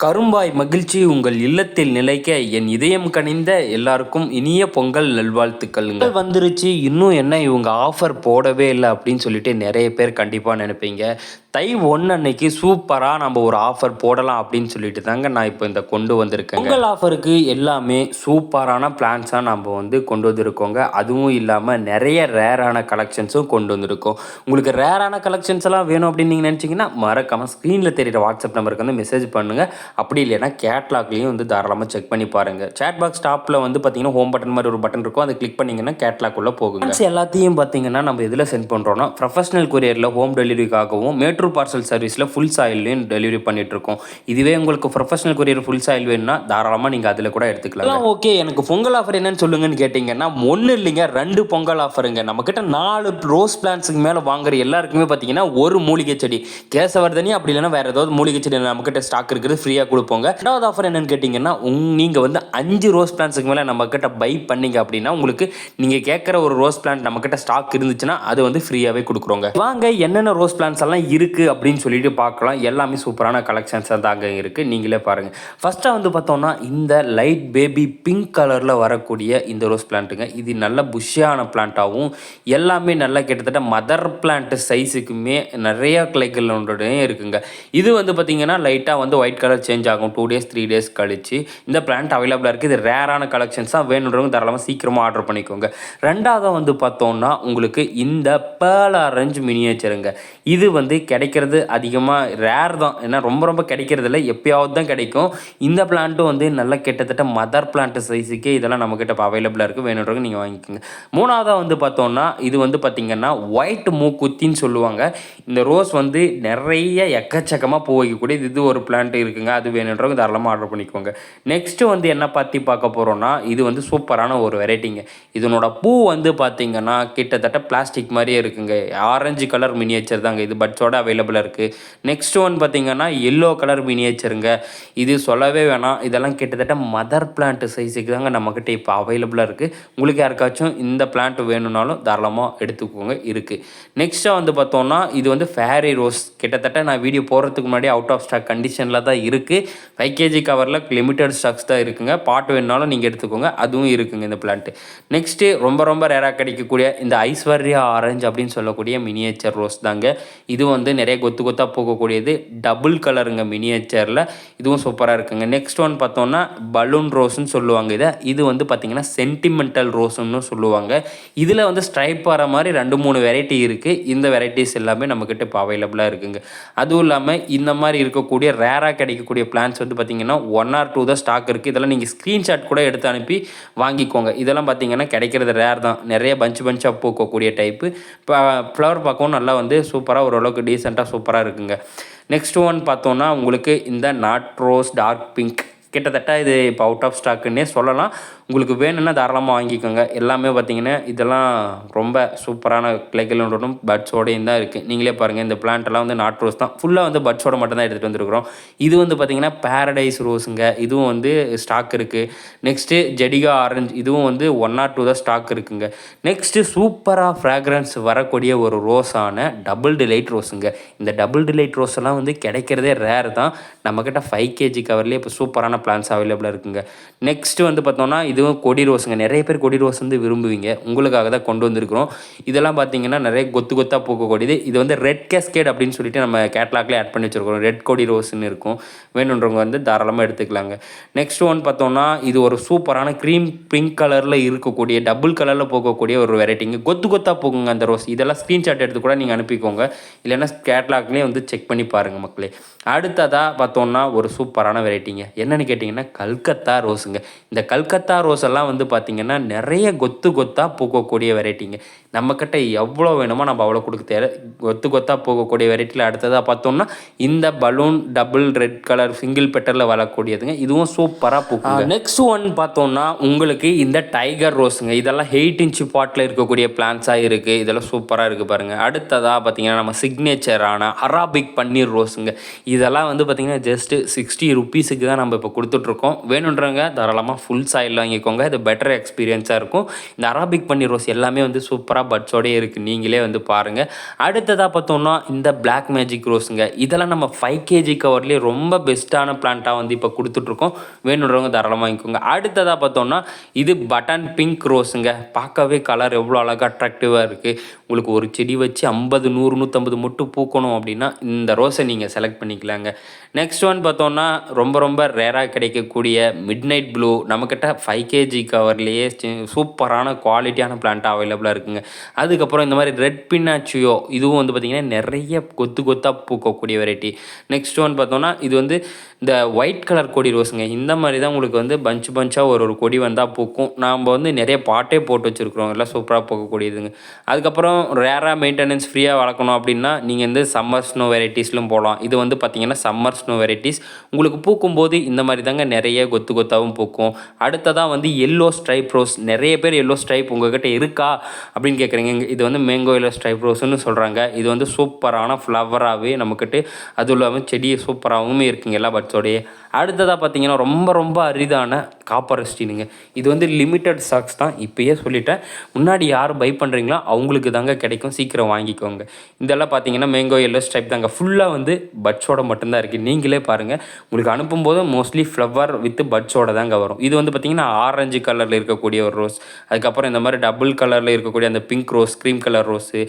கரும்பாய் மகிழ்ச்சி உங்கள் இல்லத்தில் நிலைக்க என் இதயம் கனிந்த எல்லாருக்கும் இனிய பொங்கல் நல்வாழ்த்துக்கள் வந்துருச்சு இன்னும் என்ன இவங்க ஆஃபர் போடவே இல்லை அப்படின்னு சொல்லிட்டு நிறைய பேர் கண்டிப்பாக நினைப்பீங்க. தை ஒன்று அன்னைக்கு சூப்பராக நம்ம ஒரு ஆஃபர் போடலாம் அப்படின்னு சொல்லிட்டு தாங்க நான் இப்போ இந்த கொண்டு வந்திருக்கேன் பொங்கல் ஆஃபருக்கு எல்லாமே சூப்பரான பிளான்ஸாக நம்ம வந்து கொண்டு வந்திருக்கோங்க. அதுவும் இல்லாமல் நிறைய ரேரான கலெக்ஷன்ஸும் கொண்டு வந்திருக்கோம். உங்களுக்கு ரேரான கலெக்ஷன்ஸ் எல்லாம் வேணும் அப்படின்னு நீங்கள் நினச்சிங்கன்னா மறக்காமல் ஸ்க்ரீனில் தெரியுற வாட்ஸ்அப் நம்பருக்கு வந்து மெசேஜ் பண்ணுங்கள் அப்படி இல்லைன்னா கேட்லாக்லேயும் வந்து தாராளமாக செக் பண்ணி பாருங்கள் சேட் பாக்ஸ் டாப்பில் வந்து பார்த்தீங்கன்னா ஹோம் பட்டன் மாதிரி ஒரு பட்டன் இருக்கும். அதை கிளிக் பண்ணிங்கன்னா கேட்லாக் உள்ள போகுங்க. எல்லாத்தையும் பார்த்தீங்கன்னா நம்ம இதில் சென்ட் பண்ணுறோம்னா ப்ரொஃபஷனல் கொரியரில் ஹோம் டெலிவரிக்காகவும் மேட்ரூ பார்சல் சர்வீஸில் ஃபுல் சாயில்லையும் டெலிவரி பண்ணிகிட்ருக்கோம் இதுவே உங்களுக்கு ப்ரொஃபஷனல் கொரியர் ஃபுல் சாயில் வேணும்னா தாராளமாக நீங்கள் அதில் கூட எடுத்துக்கலாம் ஓகே எனக்கு பொங்கல் ஆஃபர் என்னன்னு சொல்லுங்கன்னு கேட்டிங்கன்னா ஒன்றும் இல்லைங்க ரெண்டு பொங்கல் ஆஃபருங்க நம்மக்கிட்ட நாலு ரோஸ் பிளான்ஸுக்கு மேலே வாங்குற எல்லாருக்குமே பார்த்தீங்கன்னா ஒரு மூலிகை செடி. கேசவர்தனி அப்படி இல்லைன்னா வேறு ஏதாவது மூலிகை செடி நம்மக்கிட்ட ஸ்டாக் இருக்குது ஃப்ரீயாக கொடுப்போங்க. ரெண்டாவது ஆஃபர் என்னன்னு கேட்டிங்கன்னா உங் நீங்கள் வந்து அஞ்சு ரோஸ் பிளான்ஸுக்கு மேலே நம்மக்கிட்ட பை பண்ணீங்க அப்படின்னா உங்களுக்கு நீங்கள் கேட்குற ஒரு ரோஸ் பிளான்ட் நம்மக்கிட்ட ஸ்டாக் இருந்துச்சுன்னா அது வந்து ஃப்ரீயாகவே கொடுக்குறோங்க. வாங்க என்னென்ன ரோஸ் பிளான்ஸ் எல்லாம் இருக்குது அப்படின்னு சொல்லிட்டு பார்க்கலாம். எல்லாமே சூப்பரான கலெக்ஷன்ஸாக தாங்க இருக்குது நீங்களே பாருங்கள் ஃபஸ்ட்டாக வந்து பார்த்தோம்னா இந்த லைட் பேபி பிங்க் கலரில் வரக்கூடிய இந்த ரோஸ் பிளான்ட்டுங்க இது நல்ல புஷ்ஷியான பிளான்ட்டாகவும் எல்லாமே நல்லா கிட்டத்தட்ட மதர் பிளான்ட் சைஸுக்குமே நிறைய கிளைகளோடய இருக்குங்க. இது வந்து பார்த்திங்கன்னா லைட்டாக வந்து ஒயிட் கலர் சேஞ்ச் ஆகும். டூ டேஸ் த்ரீ டேஸ் கழிச்சு இந்த பிளான்ட் அவைலபிளாக இருக்குது இது ரேரான கலெக்ஷன்ஸ் தான் வேணுன்றவங்க தாராளமாக சீக்கிரமாக ஆர்டர் பண்ணிக்கோங்க. ரெண்டாவது வந்து பார்த்தோம்னா உங்களுக்கு இந்த பேர்ல் ஆரஞ்சு மினியேச்சருங்க இது வந்து கெ கிடைக்கிறது அதிகமாக ரேர் தான். ஏன்னா ரொம்ப ரொம்ப கிடைக்கிறது இல்லை எப்பயாவது தான் கிடைக்கும். இந்த பிளான்ட்டும் வந்து நல்ல கிட்டத்தட்ட மதர் பிளான்ட் சைஸுக்கே இதெல்லாம் நம்மக்கிட்ட இப்போ அவைலபிளாக இருக்குது வேணுன்றவங்க நீங்கள் வாங்கிக்கோங்க. மூணாவதாக வந்து பார்த்தோம்னா இது வந்து பார்த்திங்கன்னா ஒயிட் மூக்குத்தின்னு சொல்லுவாங்க. இந்த ரோஸ் வந்து நிறைய எக்கச்சக்கமாக பூ வைக்கக்கூடியது இது ஒரு பிளான்ட் இருக்குங்க. அது வேணுன்றவங்க தாராளமாக ஆர்டர் பண்ணிக்கோங்க. நெக்ஸ்ட்டு வந்து என்ன பற்றி பார்க்க போகிறோன்னா இது வந்து சூப்பரான ஒரு வெரைட்டிங்க இதனோட பூ வந்து பார்த்திங்கன்னா கிட்டத்தட்ட பிளாஸ்டிக் மாதிரியே இருக்குங்க. ஆரஞ்சு கலர் மினியேச்சர் தாங்க. இது பட்ஸோட அவைலபிளாக இருக்குது நெக்ஸ்ட் ஒன் பார்த்திங்கன்னா எல்லோ கலர் மினியேச்சருங்க இது சொல்லவே வேணாம். இதெல்லாம் கிட்டத்தட்ட மதர் பிளான்ட் சைஸுக்கு தாங்க நம்மக்கிட்ட இப்போ அவைலபிளாக இருக்குது உங்களுக்கு யாருக்காச்சும் இந்த பிளான்ட் வேணும்னாலும் தாராளமாக எடுத்துக்கோங்க இருக்குது நெக்ஸ்ட்டாக வந்து பார்த்தோம்னா இது வந்து ஃபேரி ரோஸ் கிட்டத்தட்ட நான் வீடியோ போடுறதுக்கு முன்னாடி அவுட் ஆஃப் ஸ்டாக் கண்டிஷனில் தான் இருக்குது ஃபைவ் கேஜி கவரில் லிமிட்டட் ஸ்டாக்ஸ் தான் இருக்குங்க. பாட்டு வேணுனாலும் நீங்கள் எடுத்துக்கோங்க அதுவும் இருக்குங்க இந்த பிளான்ட்டு நெக்ஸ்ட்டு ரொம்ப ரொம்ப ரேராக கிடைக்கக்கூடிய இந்த ஐஸ்வர்யா ஆரஞ்சு அப்படின்னு சொல்லக்கூடிய மினியேச்சர் ரோஸ் தாங்க. இது வந்து நிறைய கொத்து கொத்தாக போகக்கூடியது. டபுள் கலருங்க மினியேச்சரில் இதுவும் சூப்பராக இருக்குங்க. நெக்ஸ்ட் ஒன் பார்த்தோம்னா பலூன் ரோஸ்ன்னு சொல்லுவாங்க இதை. இது வந்து பார்த்திங்கன்னா சென்டிமெண்டல் ரோஸ்ன்னு சொல்லுவாங்க. இதில் வந்து ஸ்ட்ரைப் வர மாதிரி ரெண்டு மூணு வெரைட்டி இருக்குது இந்த வெரைட்டிஸ் எல்லாமே நம்மக்கிட்ட இப்போ அவைலபிளாக இருக்குங்க. அதுவும் இல்லாமல் இந்த மாதிரி இருக்கக்கூடிய ரேராக கிடைக்கக்கூடிய பிளான்ஸ் வந்து பார்த்திங்கன்னா ஒன் ஆர் டூ தான் ஸ்டாக் இருக்குது இதெல்லாம் நீங்கள் ஸ்க்ரீன்ஷாட் கூட எடுத்து அனுப்பி வாங்கிக்கோங்க. இதெல்லாம் பார்த்திங்கன்னா கிடைக்கிறது ரேர் தான். நிறைய பஞ்ச் பஞ்சாக பூக்கக்கூடிய டைப்பு இப்போ ஃப்ளவர் பார்க்கவும் நல்லா வந்து சூப்பராக ஓரளவுக்கு டீசெண்டாக சூப்பராக இருக்குங்க. நெக்ஸ்ட் ஒன் பார்த்தோன்னா உங்களுக்கு இந்த நாட் ரோஸ் டார்க் பிங்க் கிட்டத்தட்ட இது இப்போ அவுட் ஆஃப் ஸ்டாக்குன்னே சொல்லலாம். உங்களுக்கு வேணும்னா தாராளமாக வாங்கிக்கோங்க. எல்லாமே பார்த்தீங்கன்னா இதெல்லாம் ரொம்ப சூப்பரான கிளைகளோடும் பட்ஸோடையும் தான் இருக்குது நீங்களே பாருங்கள் இந்த plant எல்லாம் வந்து நாட் ரோஸ் தான். ஃபுல்லாக வந்து பட்ஸோட மட்டும் தான் எடுத்துகிட்டு வந்துருக்குறோம். இது வந்து பார்த்தீங்கன்னா பேரடைஸ் ரோஸுங்க இதுவும் வந்து ஸ்டாக் இருக்குது நெக்ஸ்ட்டு ஜெடிகா ஆரஞ்சு இதுவும் வந்து ஒன் ஆர் டூ தான் ஸ்டாக் இருக்குங்க. நெக்ஸ்ட்டு சூப்பராக ஃப்ராக்ரன்ஸ் வரக்கூடிய ஒரு ரோஸான டபுள் டிலைட் ரோஸுங்க இந்த டபுள் டிலைட் ரோஸ் எல்லாம் வந்து கிடைக்கிறதே ரேர் தான். நம்மக்கிட்ட ஃபைவ் கேஜி கவர்லேயே இப்போ சூப்பரான பிளான்ஸ் அவைலபிளாக இருக்குங்க. நெக்ஸ்ட் வந்து பார்த்தோம்னா இதுவும் கொடி ரோஸுங்க. நிறைய பேர் கொடி ரோஸ் வந்து விரும்புவீங்க. உங்களுக்காக தான் கொண்டு வந்திருக்கிறோம். இதெல்லாம் பார்த்தீங்கன்னா நிறைய கொத்து கொத்தாக பூக்கக்கூடியது இது. வந்து ரெட் கேஸ்கேட் அப்படின்னு சொல்லிட்டு நம்ம கேட்லாக்லேயே ஆட் பண்ணி வச்சிருக்கோம் ரெட் கொடி ரோஸ்ன்னு இருக்கும். வேணுன்றவங்க வந்து தாராளமாக எடுத்துக்கலாங்க. நெக்ஸ்ட் ஒன் பார்த்தோம்னா இது ஒரு சூப்பரான க்ரீம் பிங்க் கலரில் இருக்கக்கூடிய டபுள் கலரில் போகக்கூடிய ஒரு வெரைட்டிங்க கொத்து கொத்தாக போகுங்க அந்த ரோஸ். இதெல்லாம் ஸ்க்ரீன்ஷாட் எடுத்து கூட நீங்கள் அனுப்பிக்கோங்க. இல்லைன்னா கேட்லாக்லேயே வந்து செக் பண்ணி பாருங்கள் மக்களே. அடுத்ததாக பார்த்தோம்னா ஒரு சூப்பரான வெரைட்டிங்க என்னென்னு கேட்டிங்கன்னா கல்கத்தா ரோஸுங்க. இந்த கல்கத்தா ரோஸ் எல்லாம் வந்து பார்த்திங்கன்னா நிறைய கொத்து கொத்தாக பூக்கக்கூடிய வெரைட்டிங்க. நம்மக்கிட்ட எவ்வளோ வேணுமோ நம்ம அவ்வளோ கொடுக்க தேவை. கொத்து கொத்தாக போகக்கூடிய வெரைட்டியில் அடுத்ததாக பார்த்தோம்னா இந்த balloon double red colour single பெட்டரில் வரக்கூடியதுங்க இதுவும் சூப்பராக பூக்குங்க. நெக்ஸ்ட் ஒன் பார்த்தோம்னா உங்களுக்கு இந்த டைகர் ரோஸுங்க. இதெல்லாம் எயிட் இன்ச்சு பாட்டில் இருக்கக்கூடிய பிளான்ஸாக இருக்குது இதெல்லாம் சூப்பராக இருக்குது பாருங்கள் அடுத்ததாக பார்த்தீங்கன்னா நம்ம சிக்னேச்சரான அராபிக் பன்னீர் ரோஸுங்க. இதெல்லாம் வந்து பார்த்திங்கன்னா ஜஸ்ட்டு சிக்ஸ்டி ருபீஸுக்கு தான் நம்ம இப்போ கொடுத்துட்ருக்கோம். வேணுன்றவங்க தாராளமாக ஃபுல் சாயில் வாங்கிக்கோங்க. இது பெட்டர் எக்ஸ்பீரியன்ஸாக இருக்கும். இந்த அராபிக் பன்னீர் ரோஸ் எல்லாமே வந்து சூப்பராக பட்ஸோடய இருக்குது நீங்களே வந்து பாருங்கள் அடுத்ததாக பார்த்தோம்னா இந்த பிளாக் மேஜிக் ரோஸுங்க. இதெல்லாம் நம்ம ஃபைவ் கேஜி கவர்லேயே ரொம்ப பெஸ்ட்டான பிளான்ட்டாக வந்து இப்போ கொடுத்துட்ருக்கோம். வேணுன்றவங்க தாராளமாக வாங்கிக்கோங்க. அடுத்ததாக பார்த்தோம்னா இது பட்டன் பிங்க் ரோஸுங்க. பார்க்கவே கலர் எவ்வளோ அழகாக அட்ராக்டிவாக இருக்குது உங்களுக்கு ஒரு செடி வச்சு ஐம்பது நூறு நூற்றம்பது முட்டு பூக்கணும் அப்படின்னா இந்த ரோஸை நீங்கள் செலக்ட் பண்ணிக்கலாங்க. நெக்ஸ்ட் ஒன் பார்த்தோம்னா ரொம்ப ரொம்ப ரேராக கிடைக்கக்கூடிய மிட் நைட் ப்ளூ நம்மக்கிட்ட ஃபைவ் கேஜி கவர்லேயே சூப்பரான குவாலிட்டியான பிளான்ட்டாக அவைலபிளாக இருக்குங்க. அதுக்கப்புறம் இந்த மாதிரி ரெட் பின்னாச்சியோ இதுவும் வந்து பார்த்திங்கன்னா நிறைய கொத்து கொத்தாக பூக்கக்கூடிய வெரைட்டி நெக்ஸ்ட் ஒன் பார்த்தோன்னா இது வந்து இந்த ஒயிட் கலர் கொடி ரோஸுங்க இந்த மாதிரி தான் உங்களுக்கு வந்து பஞ்ச் பஞ்சாக ஒரு ஒரு கொடி வந்தால் பூக்கும். நாம் வந்து நிறைய பாட்டே போட்டு வச்சுருக்குறோம். எல்லாம் சூப்பராக பூக்கக்கூடியதுங்க அதுக்கப்புறம் ரேராக மெயின்டெனன்ஸ் ஃப்ரீயாக வளர்க்கணும் அப்படின்னா நீங்கள் வந்து சம்மர் ஸ்னோ வெரைட்டிஸ்லும் போகலாம் இது வந்து பார்த்திங்கன்னா சம்மர் ஸ்னோ வெரைட்டிஸ் உங்களுக்கு பூக்கும்போது இந்த மாதிரி தாங்க நிறைய கொத்து கொத்தாகவும் பூக்கும். அடுத்ததாக வந்து எல்லோ ஸ்ட்ரைப் ரோஸ் நிறைய பேர் எல்லோ ஸ்ட்ரைப் உங்ககிட்ட இருக்கா அப்படின்னு கேட்குறீங்க இது வந்து மேங்கோ எல்லோ ஸ்ட்ரைப் ரோஸ்னு சொல்கிறாங்க இது வந்து சூப்பரான ஃப்ளவராகவே நம்மக்கிட்ட அதுவும் இல்லாமல் செடி சூப்பராகவும் இருக்குங்க. எல்லா பட்ஸோடையே அடுத்ததாக பார்த்தீங்கன்னா ரொம்ப ரொம்ப அரிதான காப்பர் ஸ்டீனுங்க இது வந்து லிமிட்டட் ஸ்டாக்ஸ் தான். இப்போயே சொல்லிட்டேன். முன்னாடி யார் பை பண்ணுறீங்களோ அவங்களுக்கு தாங்க கிடைக்கும். சீக்கிரம் வாங்கிக்கோங்க. இதெல்லாம் பார்த்தீங்கன்னா மேங்கோ எல்லோ ஸ்டைப் தாங்க. ஃபுல்லாக வந்து பட்ஸோட மட்டும்தான் இருக்குது நீங்களே பாருங்கள் உங்களுக்கு அனுப்பும்போது மோஸ்ட்லி ஃப்ளவர் வித் பட்ஸோட தாங்க வரும். இது வந்து பார்த்தீங்கன்னா ஆரஞ்சு கலரில் இருக்கக்கூடிய ஒரு ரோஸ் அதுக்கப்புறம் இந்த மாதிரி டபுள் கலரில் இருக்கக்கூடிய அந்த pink rose cream colour rose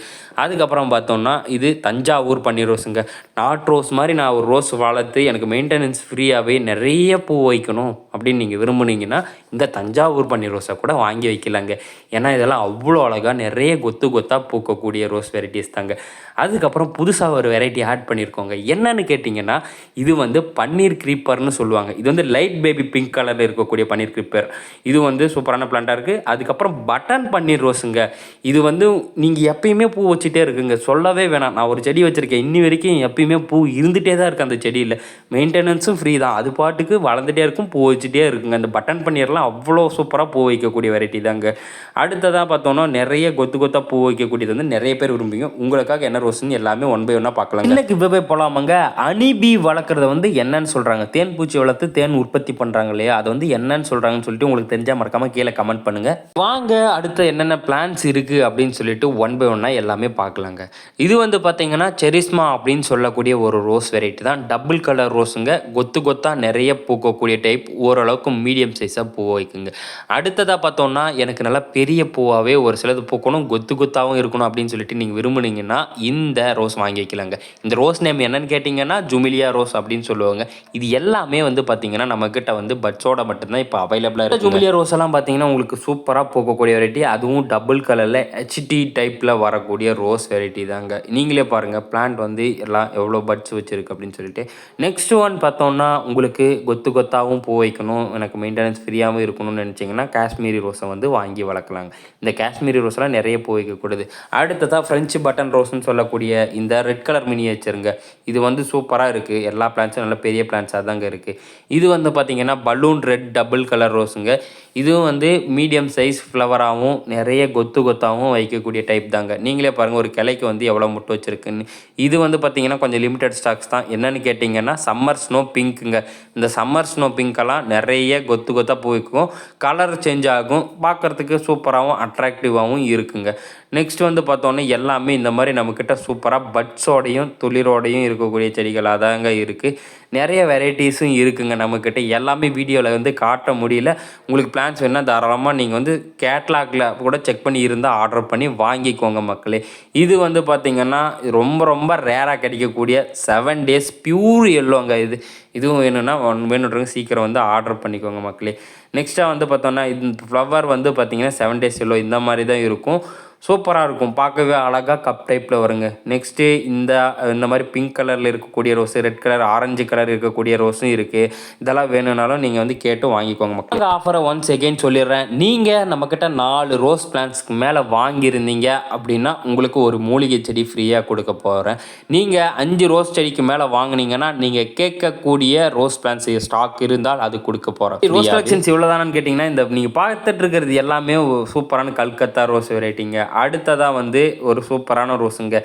அதுக்கப்புறம் பார்த்தோம்னா இது தஞ்சாவூர் பன்னீர் ரோஸுங்க நாட் ரோஸ் மாதிரி நான் ஒரு ரோஸ் வளர்த்து எனக்கு மெயின்டெனன்ஸ் ஃப்ரீயாகவே நிறைய பூ வைக்கணும் அப்படின்னு நீங்கள் விரும்புனீங்கன்னா இந்த தஞ்சாவூர் பன்னீர் ரோஸை கூட வாங்கி வைக்கலாங்க. ஏன்னா இதெல்லாம் அவ்வளோ அழகாக நிறைய கொத்து கொத்தாக பூக்கக்கூடிய ரோஸ் வெரைட்டிஸ் தாங்க. அதுக்கப்புறம் புதுசாக ஒரு வெரைட்டி ஆட் பண்ணியிருக்கோங்க என்னன்னு கேட்டிங்கன்னா இது வந்து பன்னீர் க்ரீப்பர்னு சொல்லுவாங்க. இது வந்து லைட் பேபி பிங்க் கலரில் இருக்கக்கூடிய பன்னீர் க்ரீப்பர். இது வந்து சூப்பரான பிளான்ட்டாக இருக்குது அதுக்கப்புறம் பட்டன் பன்னீர் ரோஸுங்க. இது வந்து நீங்கள் எப்பயுமே பூ வச்சுட்டே இருக்குங்க. சொல்லவே வேணாம். நான் ஒரு செடி வச்சுருக்கேன். இன்னி வரைக்கும் எப்பயுமே பூ இருந்துகிட்டே தான் இருக்குது அந்த செடியில். மெயின்டெனன்ஸ் மெயின்டெனன்ஸும் ஃப்ரீ தான். அது பாட்டுக்கு வளர்ந்துட்டே இருக்கும் பூ வச்சுட்டே இருக்குங்க. அந்த பட்டன் பன்னீர்லாம் அவ்வளோ சூப்பராக பூ வைக்கக்கூடிய வெரைட்டி தாங்க. அடுத்ததாக பார்த்தோன்னா நிறைய கொத்து கொத்தாக பூ வைக்கக்கூடியது வந்து நிறைய பேர் விரும்புவீங்க. உங்களுக்காக என்ன ரோஸ்னு எல்லாமே ஒன் பை ஒன்னாக பார்க்கலாம் இன்னைக்கு இப்போ போகலாமாங்க அனிபி வளர்க்குறத வந்து என்னன்னு சொல்கிறாங்க தேன் பூச்சி வளர்த்து தேன் உற்பத்தி பண்ணுறாங்க இல்லையா? அது வந்து என்னன்னு சொல்கிறாங்கன்னு சொல்லிட்டு உங்களுக்கு தெரிஞ்சால் மறக்காமல் கீழே கமெண்ட் பண்ணுங்கள் வாங்க அடுத்த என்னென்ன பிளான்ஸ் இருக்குது அப்படின்னு சொல்லிட்டு ஒன் பை ஒன்னாக எல்லாமே பார்க்கலாங்க. இது வந்து பார்த்தீங்கன்னா செரிஸ்மா அப்படின்னு சொல்லக்கூடிய ஒரு ரோஸ் வெரைட்டி தான். டபுள் கலர் ரோஸுங்க கொத்து கொத்தாக நிறைய பூக்கக்கூடிய டைப் ஓரளவுக்கு மீடியம் சைஸாக பூ வைக்குங்க. அடுத்ததாக பார்த்தோம்னா எனக்கு நல்லா பெரிய பூவாகவே ஒரு சிலது பூக்கணும் கொத்து கொத்தாகவும் இருக்கணும் அப்படின்னு சொல்லிட்டு நீங்கள் விரும்புனீங்கன்னா இந்த ரோஸ் வாங்கி வைக்கலாங்க. இந்த ரோஸ் நேம் என்னன்னு கேட்டிங்கன்னா ஜுமிலியா ரோஸ் அப்படின்னு சொல்லுவாங்க. இது எல்லாமே வந்து பார்த்தீங்கன்னா நம்மக்கிட்ட வந்து பட்ஸோட மட்டும்தான் இப்போ அவைலபிளாக இருக்குது ஜுமிலியா ரோஸ் எல்லாம் பார்த்தீங்கன்னா உங்களுக்கு சூப்பராக பூக்கக்கூடிய வெரைட்டி அதுவும் டபுள் கலரில் ஹெச்டி டைப்பில் வரக்கூடிய ரோஸ் வெரைட்டி தாங்க. நீங்களே பாருங்கள் பிளான்ட் வந்து எல்லாம் எவ்வளோ பட்ஸ் வச்சுருக்கு அப்படின்னு சொல்லிட்டு. நெக்ஸ்ட் ஒன் பார்த்தோம்னா உங்களுக்கு கொத்து கொத்தாகவும் பூ வைக்கணும் எனக்கு மெயின்டெனன்ஸ் ஃப்ரீயாகவும் இருக்கணும்னு நினச்சிங்கன்னா காஷ்மீரி ரோஸை வந்து வாங்கி வளர்க்கலாங்க. இந்த காஷ்மீரி ரோஸ்லாம் நிறைய பூ வைக்கக்கூடாது. அடுத்ததாக ஃப்ரெஞ்சு பட்டன் ரோஸ்னு சொல்லக்கூடிய இந்த ரெட் கலர் மினியேச்சருங்க இது வந்து சூப்பராக இருக்குது எல்லா பிளான்ஸும் நல்ல பெரிய பிளான்ஸாக தாங்க இருக்குது இது வந்து பார்த்திங்கன்னா பலூன் ரெட் டபுள் கலர் ரோஸுங்க இதுவும் வந்து மீடியம் சைஸ் ஃப்ளவராகவும் நிறைய கொத்து கொத்தாகவும் வைக்கக்கூடிய டைப் தாங்க. நீங்களே பாருங்கள் ஒரு கிளைக்கு வந்து எவ்வளோ முட்டை வச்சுருக்குன்னு. இது வந்து பார்த்திங்கன்னா கொஞ்சம் லிமிட்டட் ஸ்டாக்ஸ் தான். என்னென்னு கேட்டிங்கன்னா சம்மர் ஸ்னோ பிங்க்குங்க இந்த சம்மர் ஸ்னோ பிங்க்கெல்லாம் நிறைய கொத்து கொத்தாக போய்க்கும் கலர் சேஞ்ச் ஆகும். பார்க்குறதுக்கு சூப்பராகவும் அட்ராக்டிவாகவும் இருக்குங்க. நெக்ஸ்ட் வந்து பார்த்தோன்னே எல்லாமே இந்த மாதிரி நம்மக்கிட்ட சூப்பராக பட்ஸோடையும் துளிரோடையும் இருக்கக்கூடிய செடிகளாக தாங்க இருக்குது நிறைய வெரைட்டிஸும் இருக்குங்க நம்மக்கிட்ட. எல்லாமே வீடியோவில் வந்து காட்ட முடியல. உங்களுக்கு பிளான்ஸ் வேணால் தாராளமாக நீங்கள் வந்து கேட்லாகில் கூட செக் பண்ணி இருந்தால் ஆர்டர் பண்ணி வாங்கிக்கோங்க மக்களே. இது வந்து பார்த்திங்கன்னா ரொம்ப ரொம்ப ரேராக கிடைக்கக்கூடிய செவன் டேஸ் பியூர் எல்லோங்க இது. இதுவும் வேணும்னா வேணுன்றவங்க சீக்கிரம் வந்து ஆர்டர் பண்ணிக்கோங்க மக்களே. நெக்ஸ்ட்டாக வந்து பார்த்தோன்னா இந்த ஃப்ளவர் வந்து பார்த்திங்கன்னா செவன் டேஸ் எல்லோ இந்த மாதிரி தான் இருக்கும். சூப்பராக இருக்கும். பார்க்கவே அழகாக கப் டைப்பில் வருங்க. நெக்ஸ்ட்டு இந்த இந்த மாதிரி பிங்க் கலரில் இருக்கக்கூடிய rose red colour orange colour இருக்கக்கூடிய ரோஸும் இருக்குது இதெல்லாம் வேணும்னாலும் நீங்கள் வந்து கேட்டு வாங்கிக்கோங்க மக்கள். ஆஃபரை ஒன்ஸ் எகெயின் சொல்லிடுறேன். நீங்கள் நம்மக்கிட்ட நாலு ரோஸ் பிளான்ஸ்க்கு மேலே வாங்கியிருந்தீங்க அப்படின்னா உங்களுக்கு ஒரு மூலிகை செடி ஃப்ரீயாக கொடுக்க போகிறேன் நீங்கள் அஞ்சு ரோஸ் செடிக்கு மேலே வாங்கினீங்கன்னா நீங்கள் கேட்கக்கூடிய ரோஸ் பிளான்ஸ் ஸ்டாக் இருந்தால் அது கொடுக்க போகிறோம் ரோஸ் கலெக்ஷன்ஸ் இவ்வளோதானு கேட்டிங்கன்னா இந்த நீங்கள் பார்த்துட்டு இருக்கிறது எல்லாமே சூப்பரான கல்கத்தா ரோஸ் வெரைட்டிங்க அடுத்ததாக வந்து ஒரு சூப்பரான ரோஸுங்க.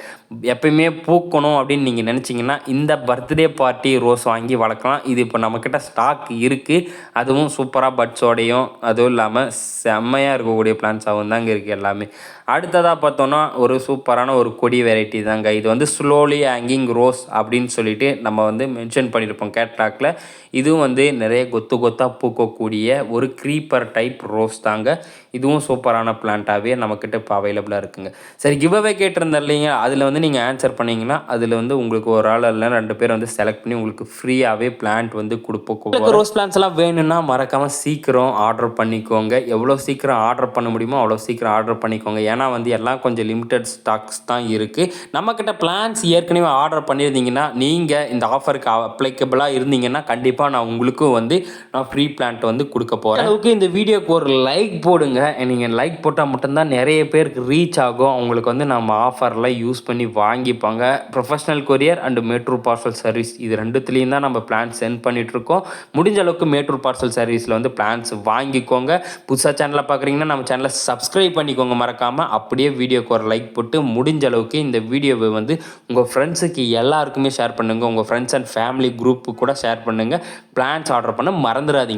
எப்பயுமே பூக்கணும் அப்படின்னு நீங்கள் நினச்சிங்கன்னா இந்த பர்த்டே பார்ட்டி ரோஸ் வாங்கி வளர்க்கலாம். இது இப்போ நம்மக்கிட்ட ஸ்டாக் இருக்குது அதுவும் சூப்பராக பட்ஸோடையும் அதுவும் இல்லாமல் செம்மையாக இருக்கக்கூடிய பிளான்ஸாகவும் தாங்க இருக்குது எல்லாமே. அடுத்ததாக பார்த்தோன்னா ஒரு சூப்பரான ஒரு கொடி வெரைட்டி தாங்க. இது வந்து ஸ்லோலி ஹேங்கிங் ரோஸ் அப்படின்னு சொல்லிட்டு நம்ம வந்து மென்ஷன் பண்ணியிருப்போம் கேட்லாக்ல இதுவும் வந்து நிறைய கொத்து கொத்தாக பூக்கக்கூடிய ஒரு க்ரீப்பர் டைப் ரோஸ் தாங்க. இதுவும் சூப்பரான பிளான்ட்டாகவே நம்மக்கிட்ட இப்போ அவைலபிளாக இருக்குங்க. சரி கிவ்அவே கேட்டிருந்தேன் இல்லைங்க. அதில் வந்து நீங்கள் ஆன்சர் பண்ணீங்கன்னா அதில் வந்து உங்களுக்கு ஒரு ஆள் இல்லை ரெண்டு பேர் வந்து செலக்ட் பண்ணி உங்களுக்கு ஃப்ரீயாகவே பிளான்ட் வந்து கொடுப்போம். ரோஸ் பிளான்ஸ் எல்லாம் வேணும்னா மறக்காமல் சீக்கிரம் ஆர்டர் பண்ணிக்கோங்க. எவ்வளோ சீக்கிரம் ஆர்டர் பண்ண முடியுமோ அவ்வளோ சீக்கிரம் ஆர்டர் பண்ணிக்கோங்க. ஏன்னா வந்து எல்லாம் கொஞ்சம் லிமிட்டட் ஸ்டாக்ஸ் தான் இருக்குது நம்மக்கிட்ட பிளான்ஸ் ஏற்கனவே ஆர்டர் பண்ணியிருந்தீங்கன்னா நீங்கள் இந்த ஆஃபருக்கு அப்ளிகபிளாக இருந்தீங்கன்னா கண்டிப்பாக நான் உங்களுக்கும் வந்து நான் ஃப்ரீ பிளான்ட் வந்து கொடுக்க போகிறேன் அளவுக்கு இந்த வீடியோக்கு ஒரு லைக் போடுங்க. நீங்கள் லைக் போட்டால் மட்டும்தான் நிறைய பேருக்கு ரீச் ஆகும். அவங்களுக்கு வந்து நம்ம ஆஃபர்லாம் யூஸ் பண்ணி வாங்கிப்பாங்க. ப்ரொஃபஷனல் கொரியர் அண்டு மேட்ரூ பார்சல் சர்வீஸ் இது ரெண்டுத்துலேயும் தான் நம்ம பிளான் சென்ட் பண்ணிகிட்ருக்கோம் முடிஞ்ச அளவுக்கு மேட்ரூ பார்சல் சர்வீஸில் வந்து பிளான்ஸ் வாங்கிக்கோங்க. புதுசாக சேனலை பார்க்குறீங்கன்னா நம்ம சேனலை சப்ஸ்கிரைப் பண்ணிக்கோங்க. மறக்காமல் மறக்காமல் அப்படியே வீடியோக்கு ஒரு லைக் போட்டு முடிஞ்ச அளவுக்கு இந்த வீடியோவை வந்து உங்கள் ஃப்ரெண்ட்ஸுக்கு எல்லாருக்குமே ஷேர் பண்ணுங்கள் உங்கள் ஃப்ரெண்ட்ஸ் அண்ட் ஃபேமிலி குரூப்பு கூட ஷேர் பண்ணுங்கள் பிளான்ஸ் ஆர்டர் பண்ண மறந்துடாதீங்க.